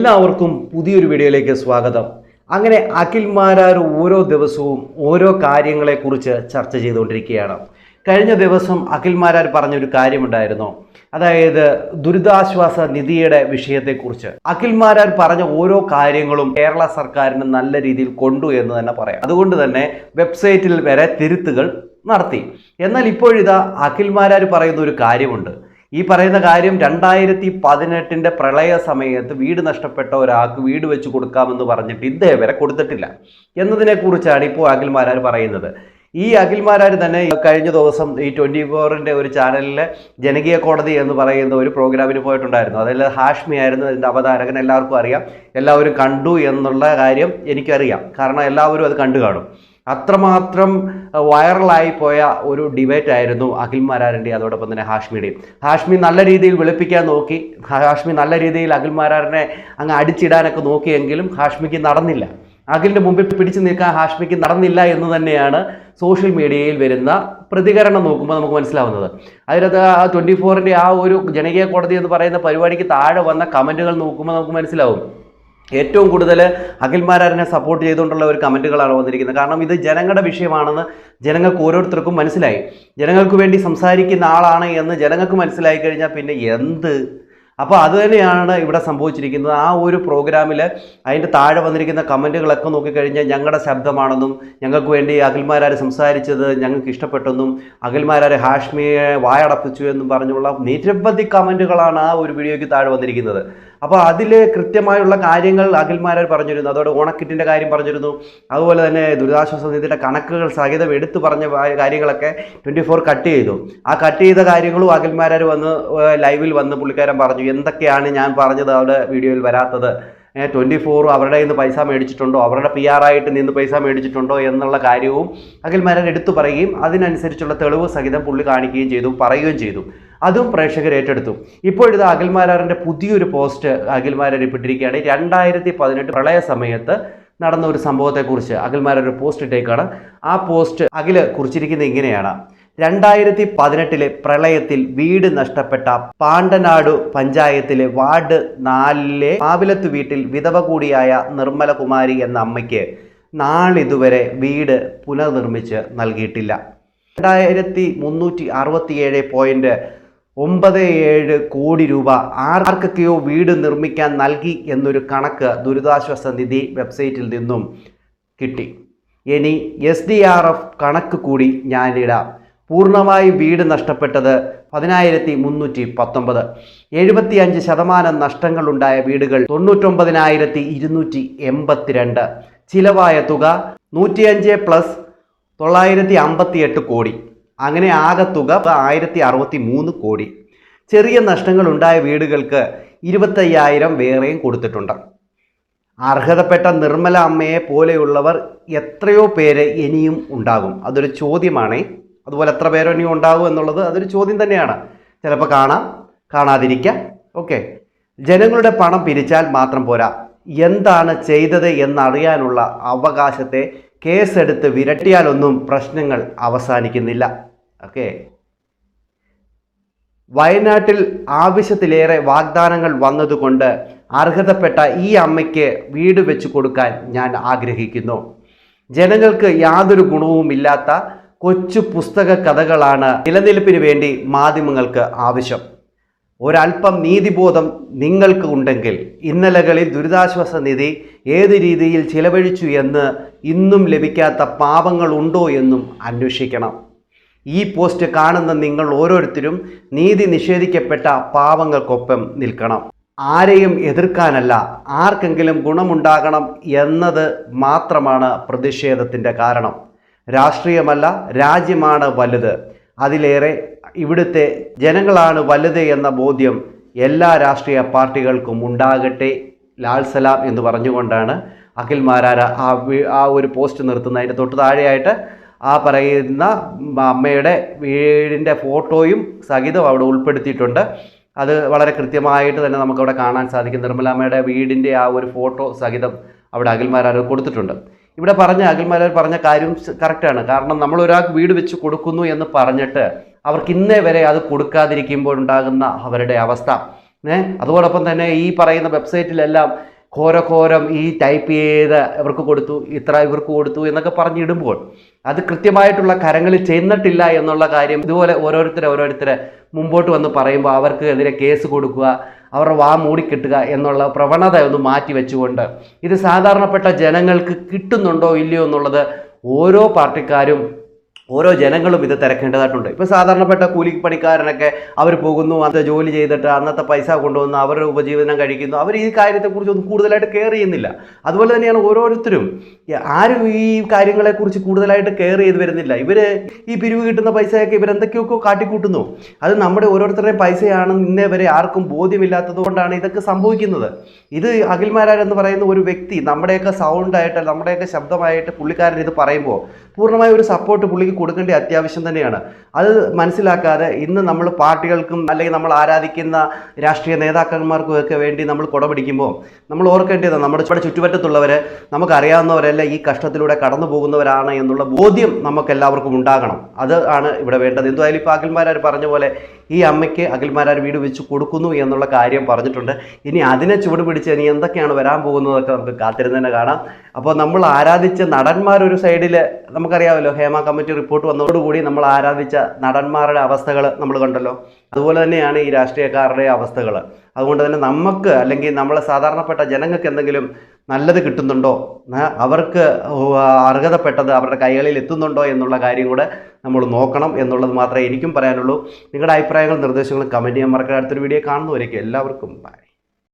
എല്ലാവർക്കും പുതിയൊരു വീഡിയോയിലേക്ക് സ്വാഗതം. അങ്ങനെ അഖിൽമാരാർ ഓരോ ദിവസവും ഓരോ കാര്യങ്ങളെക്കുറിച്ച് ചർച്ച ചെയ്തുകൊണ്ടിരിക്കുകയാണ്. കഴിഞ്ഞ ദിവസം അഖിൽമാരാർ പറഞ്ഞൊരു കാര്യമുണ്ടായിരുന്നു. അതായത് ദുരിതാശ്വാസ നിധിയുടെ വിഷയത്തെക്കുറിച്ച്. അഖിൽമാരാർ പറഞ്ഞ ഓരോ കാര്യങ്ങളും കേരള സർക്കാരിന് നല്ല രീതിയിൽ കൊണ്ടു എന്ന് തന്നെ പറയാം. അതുകൊണ്ട് തന്നെ വെബ്സൈറ്റിൽ വരെ തിരുത്തുകൾ നടത്തി. എന്നാൽ ഇപ്പോഴിതാ അഖിൽമാരാർ പറയുന്ന ഒരു കാര്യമുണ്ട്. ഈ പറയുന്ന കാര്യം രണ്ടായിരത്തി പതിനെട്ടിന്റെ പ്രളയ സമയത്ത് വീട് നഷ്ടപ്പെട്ട ഒരാൾക്ക് വീട് വെച്ച് കൊടുക്കാമെന്ന് പറഞ്ഞിട്ട് ഇതേ വരെ കൊടുത്തിട്ടില്ല. എന്നതിനെക്കുറിച്ചാണ് ഇപ്പോൾ അഖിൽമാരാർ പറയുന്നത്. ഈ അഖിൽമാരാർ തന്നെ കഴിഞ്ഞ ദിവസം ഈ ട്വന്റി ഫോറിന്റെ ഒരു ചാനലിലെ ജനകീയ കോടതി എന്ന് പറയുന്ന ഒരു പ്രോഗ്രാമിന് പോയിട്ടുണ്ടായിരുന്നു. അതിൽ ഹാഷ്മി ആയിരുന്നു അതിന്റെ അവതാരകൻ. എല്ലാവർക്കും അറിയാം. എല്ലാവരും കണ്ടു എന്നുള്ള കാര്യം എനിക്കറിയാം. കാരണം എല്ലാവരും അത് കണ്ടു കാണും അത്രമാത്രം വൈറലായി പോയ ഒരു ഡിബേറ്റ് ആയിരുന്നു അഖിൽ മാരാറിന്റെ അതോടൊപ്പം തന്നെ ഹാഷ്മിയുടെയും. ഹാഷ്മി നല്ല രീതിയിൽ വെളുപ്പിക്കാൻ നോക്കി. ഹാഷ്മി നല്ല രീതിയിൽ അഖിൽ മാരാറിനെ അങ്ങ് അടിച്ചിടാനൊക്കെ നോക്കിയെങ്കിലും ഹാഷ്മിക്ക് നടന്നില്ല. അഖിലിന്റെ മുമ്പിൽ പിടിച്ചു നിൽക്കാൻ ഹാഷ്മിക്ക് നടന്നില്ല എന്ന് തന്നെയാണ് സോഷ്യൽ മീഡിയയിൽ വരുന്ന പ്രതികരണം നോക്കുമ്പോൾ നമുക്ക് മനസ്സിലാവുന്നത്. അതിനകത്ത് ആ ട്വന്റി ഫോറിന്റെ ആ ഒരു ജനകീയ കോടതി എന്ന് പറയുന്ന പരിപാടിക്ക് താഴെ വന്ന കമന്റുകൾ നോക്കുമ്പോൾ നമുക്ക് മനസ്സിലാവും. ഏറ്റവും കൂടുതൽ അഖിൽമാരാരനെ സപ്പോർട്ട് ചെയ്തുകൊണ്ടുള്ള ഒരു കമന്റുകളാണ് വന്നിരിക്കുന്നത്. കാരണം ഇത് ജനങ്ങളുടെ വിഷയമാണെന്ന് ജനങ്ങൾക്ക് ഓരോരുത്തർക്കും മനസ്സിലായി. ജനങ്ങൾക്ക് വേണ്ടി സംസാരിക്കുന്ന ആളാണ് എന്ന് ജനങ്ങൾക്ക് മനസ്സിലായി കഴിഞ്ഞാൽ പിന്നെ എന്ത്? അപ്പോൾ അതുതന്നെയാണ് ഇവിടെ സംഭവിച്ചിരിക്കുന്നത്. ആ ഒരു പ്രോഗ്രാമിൽ അതിന്റെ താഴെ വന്നിരിക്കുന്ന കമന്റുകളൊക്കെ നോക്കിക്കഴിഞ്ഞാൽ ഞങ്ങളുടെ ശബ്ദമാണെന്നും ഞങ്ങൾക്ക് വേണ്ടി അഖിൽമാരാർ സംസാരിച്ചത് ഞങ്ങൾക്ക് ഇഷ്ടപ്പെട്ടെന്നും അഖിൽമാരാർ ഹാഷ്മിയെ വായടപ്പിച്ചു എന്നും പറഞ്ഞുള്ള നിരവധി കമന്റുകളാണ് ആ ഒരു വീഡിയോയ്ക്ക് താഴെ വന്നിരിക്കുന്നത്. അപ്പോൾ അതിൽ കൃത്യമായുള്ള കാര്യങ്ങൾ അഖിൽമാരർ പറഞ്ഞിരുന്നു. അതോടെ ഓണക്കിറ്റിന്റെ കാര്യം പറഞ്ഞിരുന്നു. അതുപോലെ തന്നെ ദുരിതാശ്വാസ നിധിയുടെ കണക്കുകൾ സഹിതം എടുത്തു പറഞ്ഞ കാര്യങ്ങളൊക്കെ ട്വന്റി ഫോർ കട്ട് ചെയ്തു. ആ കട്ട് ചെയ്ത കാര്യങ്ങളും അഖിൽമാരർ വന്ന് ലൈവിൽ വന്ന് പുള്ളിക്കാരൻ പറഞ്ഞു എന്തൊക്കെയാണ് ഞാൻ പറഞ്ഞത് അവിടെ വീഡിയോയിൽ വരാത്തത്? ട്വന്റി ഫോർ അവരുടെ നിന്ന് പൈസ മേടിച്ചിട്ടുണ്ടോ? അവരുടെ പി ആർ ആയിട്ട് നിന്ന് പൈസ മേടിച്ചിട്ടുണ്ടോ? എന്നുള്ള കാര്യവും അഖിൽമാരൻ എടുത്തു പറയുകയും അതിനനുസരിച്ചുള്ള തെളിവ് സഹിതം പുള്ളി കാണിക്കുകയും ചെയ്തു പറയുകയും ചെയ്തു. അതും പ്രേക്ഷകർ ഏറ്റെടുത്തു. ഇപ്പോഴിത് അഖിൽമാരാറിന്റെ പുതിയൊരു പോസ്റ്റ് അഖിൽമാരാർ ഇട്ടിരിക്കുകയാണ്. രണ്ടായിരത്തി പതിനെട്ട് പ്രളയ സമയത്ത് നടന്ന ഒരു സംഭവത്തെക്കുറിച്ച് അഖിൽമാരാർ ഒരു പോസ്റ്റ് ഇട്ടേക്കാണ്. ആ പോസ്റ്റ് അഖിൽ കുറിച്ചിരിക്കുന്നത് ഇങ്ങനെയാണ്. രണ്ടായിരത്തി പതിനെട്ടിലെ പ്രളയത്തിൽ വീട് നഷ്ടപ്പെട്ട പാണ്ടനാട് പഞ്ചായത്തിലെ വാർഡ് നാലിലെ മാവിലത്ത് വീട്ടിൽ വിധവ കൂടിയായ നിർമ്മലകുമാരി എന്ന അമ്മയ്ക്ക് നാളിതുവരെ വീട് പുനർനിർമ്മിച്ച് നൽകിയിട്ടില്ല. രണ്ടായിരത്തി മുന്നൂറ്റി അറുപത്തിയേഴ് പോയിന്റ് ഒമ്പത് ഏഴ് കോടി രൂപ. ആർക്കൊക്കെയോ വീട് നിർമ്മിക്കാൻ നൽകി എന്നൊരു കണക്ക് ദുരിതാശ്വാസ നിധി വെബ്സൈറ്റിൽ നിന്നും കിട്ടി. ഇനി എസ് ഡി ആർ എഫ് കണക്ക് കൂടി ഞാനിടാം പൂർണമായി വീട് നഷ്ടപ്പെട്ടത് പതിനായിരത്തി മുന്നൂറ്റി പത്തൊമ്പത് എഴുപത്തി അഞ്ച് ശതമാനം നഷ്ടങ്ങളുണ്ടായ വീടുകൾ തൊണ്ണൂറ്റൊമ്പതിനായിരത്തി ഇരുന്നൂറ്റി എൺപത്തിരണ്ട് ചിലവായ തുക നൂറ്റിയഞ്ച് പ്ലസ് തൊള്ളായിരത്തി അമ്പത്തി എട്ട് കോടി. അങ്ങനെ ആകെ തുക ആയിരത്തി അറുപത്തി മൂന്ന് കോടി. ചെറിയ നഷ്ടങ്ങൾ ഉണ്ടായ വീടുകൾക്ക് ഇരുപത്തയ്യായിരം വേറെയും കൊടുത്തിട്ടുണ്ട്. അർഹതപ്പെട്ട നിർമ്മല അമ്മയെ പോലെയുള്ളവർ എത്രയോ പേര് ഇനിയും ഉണ്ടാകും. അതൊരു ചോദ്യമാണ്. അതുപോലെ എത്ര പേരോ ഇനിയും ഉണ്ടാകും എന്നുള്ളത് അതൊരു ചോദ്യം തന്നെയാണ്. ചിലപ്പോൾ കാണാം. കാണാതിരിക്കാം. ഓക്കെ. ജനങ്ങളുടെ പണം പിരിച്ചാൽ മാത്രം പോരാ. എന്താണ് ചെയ്തത് എന്നറിയാനുള്ള അവകാശത്തെ കേസെടുത്ത് വിരട്ടിയാലൊന്നും പ്രശ്നങ്ങൾ അവസാനിക്കുന്നില്ല. ഓക്കെ വയനാട്ടിൽ ആവശ്യത്തിലേറെ വാഗ്ദാനങ്ങൾ വന്നതുകൊണ്ട് അർഹതപ്പെട്ട ഈ അമ്മയ്ക്ക് വീട് വെച്ചു കൊടുക്കാൻ ഞാൻ ആഗ്രഹിക്കുന്നു. ജനങ്ങൾക്ക് യാതൊരു ഗുണവുമില്ലാത്ത കൊച്ചു പുസ്തക കഥകളാണ് നിലനിൽപ്പിന് വേണ്ടി മാധ്യമങ്ങൾക്ക് ആവശ്യം. ഒരല്പം നീതിബോധം നിങ്ങൾക്ക് ഉണ്ടെങ്കിൽ ഇന്നലകളിൽ ദുരിതാശ്വാസ നിധി ഏത് രീതിയിൽ ചിലവഴിച്ചു എന്ന് ഇന്നും ലഭിക്കാത്ത പാപങ്ങളുണ്ടോ എന്നും അന്വേഷിക്കണം. ഈ പോസ്റ്റ് കാണുന്ന നിങ്ങൾ ഓരോരുത്തരും നീതി നിഷേധിക്കപ്പെട്ട പാവങ്ങൾക്കൊപ്പം നിൽക്കണം. ആരെയും എതിർക്കാനല്ല ആർക്കെങ്കിലും ഗുണമുണ്ടാകണം എന്നത് മാത്രമാണ് പ്രതിഷേധത്തിന്റെ കാരണം. രാഷ്ട്രീയമല്ല രാജ്യമാണ് വലുത്. അതിലേറെ ഇവിടുത്തെ ജനങ്ങളാണ് വലുത് എന്ന ബോധ്യം എല്ലാ രാഷ്ട്രീയ പാർട്ടികൾക്കും ഉണ്ടാകട്ടെ ലാൽ സലാം എന്ന് പറഞ്ഞുകൊണ്ടാണ് അഖിൽ മാരാര ആ ആ ഒരു പോസ്റ്റ് നിർത്തുന്നതിന്റെ തൊട്ട് താഴെയായിട്ട് ആ പറയുന്ന അമ്മയുടെ വീടിന്റെ ഫോട്ടോയും സഹിതം അവിടെ ഉൾപ്പെടുത്തിയിട്ടുണ്ട്. അത് വളരെ കൃത്യമായിട്ട് തന്നെ നമുക്കവിടെ കാണാൻ സാധിക്കും. നിർമ്മലാമ്മയുടെ വീടിന്റെ ആ ഒരു ഫോട്ടോ സഹിതം അവിടെ അഖിൽമാരാർ കൊടുത്തിട്ടുണ്ട്. ഇവിടെ പറഞ്ഞ അഖിൽമാരാർ പറഞ്ഞ കാര്യം കറക്റ്റാണ്. കാരണം നമ്മൾ ഒരാൾക്ക് വീട് വെച്ച് കൊടുക്കുന്നു എന്ന് പറഞ്ഞിട്ട് അവർക്ക് ഇന്നേ വരെ അത് കൊടുക്കാതിരിക്കുമ്പോൾ ഉണ്ടാകുന്ന അവരുടെ അവസ്ഥ. ഏഹ് അതോടൊപ്പം തന്നെ ഈ പറയുന്ന വെബ്സൈറ്റിലെല്ലാം ഘോരഘോരം ഈ ടൈപ്പ് ചെയ്ത് ഇവർക്ക് കൊടുത്തു ഇത്ര ഇവർക്ക് കൊടുത്തു എന്നൊക്കെ പറഞ്ഞിടുമ്പോൾ അത് കൃത്യമായിട്ടുള്ള കരങ്ങളിൽ ചെന്നിട്ടില്ല എന്നുള്ള കാര്യം ഇതുപോലെ ഓരോരുത്തരെ ഓരോരുത്തരെ മുമ്പോട്ട് വന്ന് പറയുമ്പോൾ അവർക്ക് എതിരെ കേസ് കൊടുക്കുക അവരുടെ വാ മൂടിക്കിട്ടുക എന്നുള്ള പ്രവണത ഒന്ന് മാറ്റി വെച്ചുകൊണ്ട് ഇത് സാധാരണപ്പെട്ട ജനങ്ങൾക്ക് കിട്ടുന്നുണ്ടോ ഇല്ലയോ എന്നുള്ളത് ഓരോ പാർട്ടിക്കാരും ഓരോ ജനങ്ങളും ഇത് തിരക്കേണ്ടതായിട്ടുണ്ട്. ഇപ്പോൾ സാധാരണപ്പെട്ട കൂലിപ്പണിക്കാരനൊക്കെ അവർ പോകുന്നു അന്നത്തെ ജോലി ചെയ്തിട്ട് അന്നത്തെ പൈസ കൊണ്ടുവന്ന് അവരുടെ ഉപജീവനം കഴിക്കുന്നു. അവർ ഈ കാര്യത്തെക്കുറിച്ച് ഒന്നും കൂടുതലായിട്ട് കെയർ ചെയ്യുന്നില്ല. അതുപോലെ തന്നെയാണ് ഓരോരുത്തരും. ആരും ഈ കാര്യങ്ങളെക്കുറിച്ച് കൂടുതലായിട്ട് കെയർ ചെയ്ത് വരുന്നില്ല. ഇവർ ഈ പിരിവ് കിട്ടുന്ന പൈസയൊക്കെ ഇവരെന്തൊക്കെയൊക്കെ കാട്ടിക്കൂട്ടുന്നു? അത് നമ്മുടെ ഓരോരുത്തരുടെയും പൈസയാണെന്ന് ഇന്നേ വരെ ആർക്കും ബോധ്യമില്ലാത്തത് കൊണ്ടാണ് ഇതൊക്കെ സംഭവിക്കുന്നത്. ഇത് അഖിൽമാരാർ എന്ന് പറയുന്ന ഒരു വ്യക്തി നമ്മുടെയൊക്കെ സൗണ്ടായിട്ട് നമ്മുടെയൊക്കെ ശബ്ദമായിട്ട് പുള്ളിക്കാരൻ ഇത് പറയുമ്പോൾ പൂർണമായ ഒരു സപ്പോർട്ട് പുള്ളിക്ക് കൊടുക്കേണ്ട അത്യാവശ്യം തന്നെയാണ്. അത് മനസ്സിലാക്കാതെ ഇന്ന് നമ്മൾ പാർട്ടികൾക്കും അല്ലെങ്കിൽ നമ്മൾ ആരാധിക്കുന്ന രാഷ്ട്രീയ നേതാക്കന്മാർക്കും ഒക്കെ വേണ്ടി നമ്മൾ കുടപിടിക്കുമ്പോൾ നമ്മൾ ഓർക്കേണ്ടത് നമ്മുടെ ചുവടെ ചുറ്റുപറ്റത്തുള്ളവർ നമുക്കറിയാവുന്നവരെല്ലാം ഈ കഷ്ടത്തിലൂടെ കടന്നു പോകുന്നവരാണ് എന്നുള്ള ബോധ്യം നമുക്കെല്ലാവർക്കും ഉണ്ടാകണം. അത് ആണ് ഇവിടെ വേണ്ടത്. എന്തായാലും ഇപ്പോൾ അഖിൽമാരാർ പറഞ്ഞ പോലെ ഈ അമ്മയ്ക്ക് അഖിൽമാരാർ വീട് വെച്ച് കൊടുക്കുന്നു എന്നുള്ള കാര്യം പറഞ്ഞിട്ടുണ്ട്. ഇനി അതിനെ ചുവട് പിടിച്ച് ഇനി എന്തൊക്കെയാണ് വരാൻ പോകുന്നതൊക്കെ നമുക്ക് കാത്തിരുന്ന് തന്നെ കാണാം. അപ്പോൾ നമ്മൾ ആരാധിച്ച നടന്മാരൊരു സൈഡിൽ നമുക്കറിയാമല്ലോ ഹേമ കമ്മിറ്റി റിപ്പോർട്ട് വന്നതോടുകൂടി നമ്മൾ ആരാധിച്ച നടന്മാരുടെ അവസ്ഥകൾ നമ്മൾ കണ്ടല്ലോ. അതുപോലെ തന്നെയാണ് ഈ രാഷ്ട്രീയക്കാരുടെ അവസ്ഥകൾ അതുകൊണ്ട് തന്നെ നമുക്ക് അല്ലെങ്കിൽ നമ്മളെ സാധാരണപ്പെട്ട ജനങ്ങൾക്ക് എന്തെങ്കിലും നല്ലത് കിട്ടുന്നുണ്ടോ? അവർക്ക് അർഹതപ്പെട്ടത് അവരുടെ കൈകളിൽ എത്തുന്നുണ്ടോ എന്നുള്ള കാര്യം കൂടെ നമ്മൾ നോക്കണം എന്നുള്ളത് മാത്രമേ എനിക്കും പറയാനുള്ളൂ. നിങ്ങളുടെ അഭിപ്രായങ്ങളും നിർദ്ദേശങ്ങളും കമന്റ് ചെയ്യാൻ മറക്കാതെ അടുത്തൊരു വീഡിയോ കാണുന്നവരേക്കും എല്ലാവർക്കും ബൈ